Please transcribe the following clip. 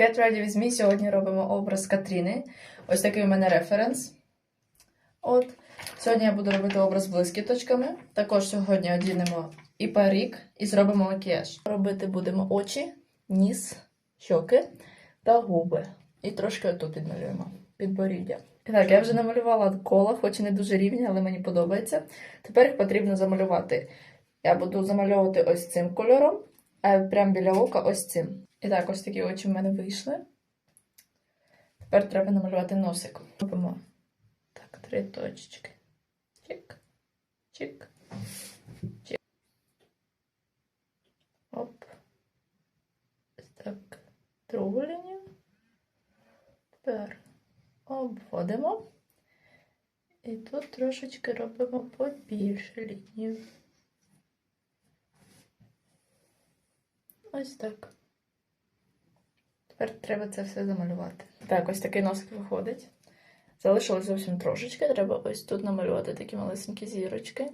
Get Ready With Me сьогодні робимо образ Катріни. Ось такий у мене референс. От. Сьогодні я буду робити образ блискіточками. Також сьогодні одінемо і парік, і зробимо макіяж. Робити будемо очі, ніс, щоки та губи. І трошки отут підмалюємо підборіддя. Так, я вже намалювала кола, хоч і не дуже рівні, але мені подобається. Тепер їх потрібно замалювати. Я буду замальовувати ось цим кольором, прямо біля ока ось цим. І так, ось такі очі в мене вийшли. Тепер треба намалювати носик. Робимо так, три точечки. Чик, чик, чик. Оп. Так. Другу лінію. Тепер обводимо. І тут трошечки робимо побільше лінію. Ось так. Тепер треба це все замалювати. Так, ось такий носик виходить. Залишилось зовсім трошечки. Треба ось тут намалювати такі малесенькі зірочки.